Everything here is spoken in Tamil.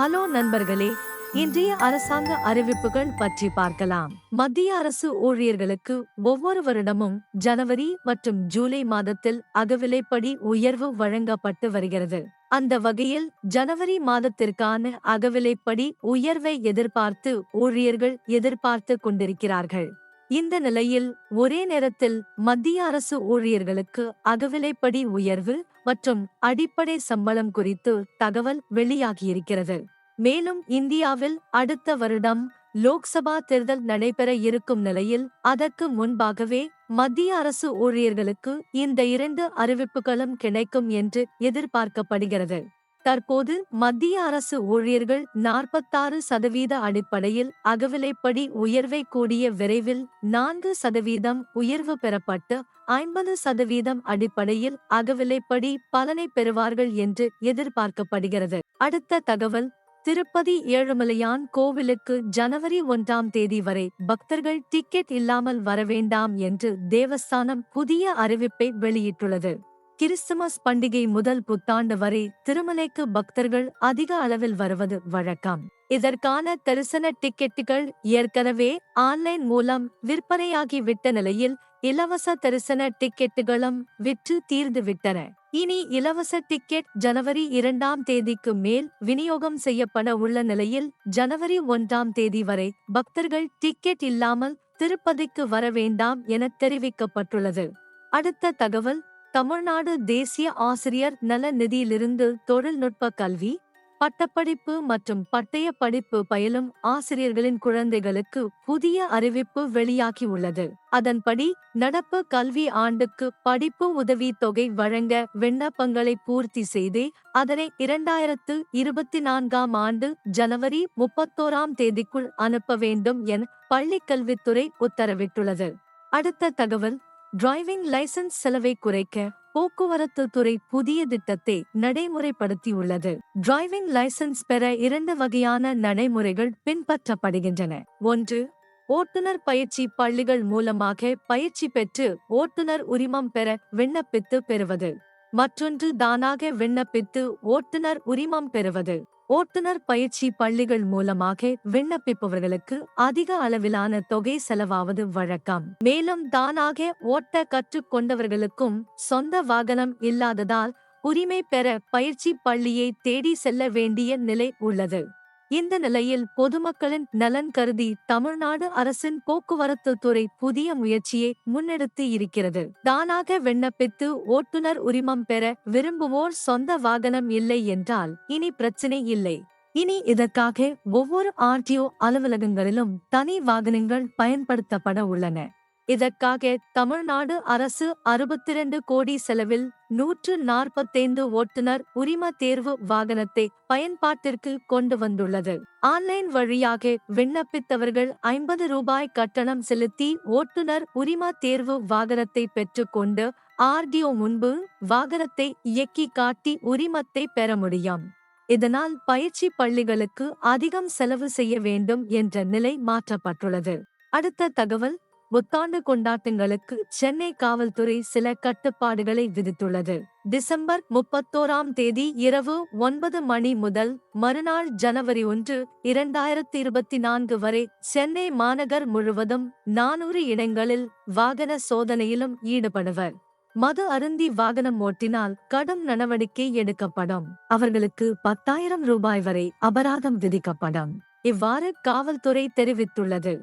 ஹலோ நண்பர்களே இன்றைய அரசாங்க அறிவிப்புகள் பற்றி பார்க்கலாம். மத்திய அரசு ஊழியர்களுக்கு ஒவ்வொரு வருடமும் ஜனவரி மற்றும் ஜூலை மாதத்தில் அகவிலைப்படி உயர்வு வழங்கப்பட்டு வருகிறது. அந்த வகையில் ஜனவரி மாதத்திற்கான அகவிலைப்படி உயர்வை எதிர்பார்த்து ஊழியர்கள் எதிர்பார்த்து கொண்டிருக்கிறார்கள். இந்த நிலையில் ஒரே நேரத்தில் மத்திய அரசு ஊழியர்களுக்கு அகவிலைப்படி உயர்வு மற்றும் அடிப்படை சம்பளம் குறித்து தகவல் வெளியாகியிருக்கிறது. மேலும் இந்தியாவில் அடுத்த வருடம் லோக்சபா தேர்தல் நடைபெற இருக்கும் நிலையில் அதற்கு முன்பாகவே மத்திய அரசு ஊழியர்களுக்கு இந்த இரண்டு அறிவிப்புகளும் கிடைக்கும் என்று எதிர்பார்க்கப்படுகிறது. தற்போது மத்திய அரசு ஊழியர்கள் நாற்பத்தாறு சதவீத அடிப்படையில் அகவிலைப்படி உயர்வை கூடிய விரைவில் நான்கு சதவீதம் உயர்வு பெறப்பட்டு ஐம்பது சதவீதம் அடிப்படையில் அகவிலைப்படி பலனை பெறுவார்கள் என்று எதிர்பார்க்கப்படுகிறது. அடுத்த தகவல் திருப்பதி ஏழுமலையான் கோவிலுக்கு ஜனவரி ஒன்றாம் தேதி வரை பக்தர்கள் டிக்கெட் இல்லாமல் வரவேண்டாம் என்று தேவஸ்தானம் புதிய அறிவிப்பை வெளியிட்டுள்ளது. கிறிஸ்துமஸ் பண்டிகை முதல் புத்தாண்டு வரை திருமலைக்கு பக்தர்கள் அதிக அளவில் வருவது வழக்கம். இதற்கான தரிசன டிக்கெட்டுகள் ஏற்கனவே ஆன்லைன் மூலம் விற்பனையாகிவிட்ட நிலையில் இலவச தரிசன டிக்கெட்டுகளும் விற்று தீர்ந்துவிட்டன இனி இலவச டிக்கெட் ஜனவரி இரண்டாம் தேதிக்கு மேல் விநியோகம் செய்யப்பட உள்ள நிலையில் ஜனவரி ஒன்றாம் தேதி வரை பக்தர்கள் டிக்கெட் இல்லாமல் திருப்பதிக்கு வர வேண்டாம் என தெரிவிக்கப்பட்டுள்ளது. அடுத்த தகவல் தமிழ்நாடு தேசிய ஆசிரியர் நல நிதியிலிருந்து தொழில்நுட்ப கல்வி பட்டப்படிப்பு மற்றும் பட்டய படிப்பு பயிலும் ஆசிரியர்களின் குழந்தைகளுக்கு புதிய அறிவிப்பு வெளியாகியுள்ளது அதன்படி நடப்பு கல்வி ஆண்டுக்கு படிப்பு உதவி தொகை வழங்க விண்ணப்பங்களை பூர்த்தி செய்து அதனை இரண்டாயிரத்து இருபத்தி நான்காம் ஆண்டு ஜனவரி முப்பத்தோராம் தேதிக்குள் அனுப்ப வேண்டும் என பள்ளிக்கல்வித்துறை உத்தரவிட்டுள்ளது. அடுத்த தகவல் டிரைவிங் லைசன்ஸ் செலவை குறைக்க போக்குவரத்து துறை புதிய திட்டத்தை நடைமுறைப்படுத்தியுள்ளது. டிரைவிங் லைசன்ஸ் பெற இரண்டு வகையான நடைமுறைகள் பின்பற்றப்படுகின்றன. ஒன்று ஓட்டுநர் பயிற்சி பள்ளிகள் மூலமாக பயிற்சி பெற்று ஓட்டுநர் உரிமம் பெற விண்ணப்பித்து பெறுவது. மற்றொன்று தானாக விண்ணப்பித்து ஓட்டுநர் உரிமம் பெறுவது. ஓட்டுநர் பயிற்சி பள்ளிகள் மூலமாக விண்ணப்பிப்பவர்களுக்கு அதிக அளவிலான தொகை செலவாவது வழக்கம். மேலும் தானாக ஓட்ட கற்றுக் கொண்டவர்களுக்கும் சொந்த வாகனம் இல்லாததால் உரிமை பெற பயிற்சி பள்ளியை தேடி செல்ல வேண்டிய நிலை உள்ளது. இந்த நிலையில் பொதுமக்களின் நலன் கருதி தமிழ்நாடு அரசின் போக்குவரத்து துறை புதிய முயற்சியை முன்னெடுத்து இருக்கிறது. தானாக விண்ணப்பித்து ஓட்டுநர் உரிமம் பெற விரும்புவோர் சொந்த வாகனம் இல்லை என்றால் இனி பிரச்சினை இல்லை. இனி இதற்காக ஒவ்வொரு ஆர்டிஓ அலுவலகங்களிலும் தனி வாகனங்கள் பயன்படுத்தப்பட உள்ளன. இதற்காக தமிழ்நாடு அரசு அறுபத்திரண்டு கோடி செலவில் நூற்று நாற்பத்தைந்து ஓட்டுநர் உரிம தேர்வு வாகனத்தை பயன்பாட்டிற்கு கொண்டு வந்துள்ளது. ஆன்லைன் வழியாக விண்ணப்பித்தவர்கள் ஐம்பது ரூபாய் கட்டணம் செலுத்தி ஓட்டுநர் உரிம தேர்வு வாகனத்தை பெற்றுக்கொண்டு ஆர்டிஓ முன்பு வாகனத்தை இயக்கி காட்டி உரிமத்தை பெற முடியும். இதனால் பயிற்சி பள்ளிகளுக்கு அதிகம் செலவு செய்ய வேண்டும் என்ற நிலை மாற்றப்பட்டுள்ளது. அடுத்த தகவல் புத்தாண்டு கொண்டாட்டங்களுக்கு சென்னை காவல்துறை சில கட்டுப்பாடுகளை விதித்துள்ளது. டிசம்பர் முப்பத்தோராம் தேதி இரவு ஒன்பது மணி முதல் மறுநாள் ஜனவரி ஒன்று இரண்டாயிரத்தி இருபத்தி நான்கு வரை சென்னை மாநகர் முழுவதும் நானூறு இடங்களில் வாகன சோதனையிலும் ஈடுபடுவர். மது அருந்தி வாகனம் ஓட்டினால் கடும் நடவடிக்கை எடுக்கப்படும். அவர்களுக்கு பத்தாயிரம் ரூபாய் வரை அபராதம் விதிக்கப்படும். இவ்வாறு காவல்துறை தெரிவித்துள்ளது.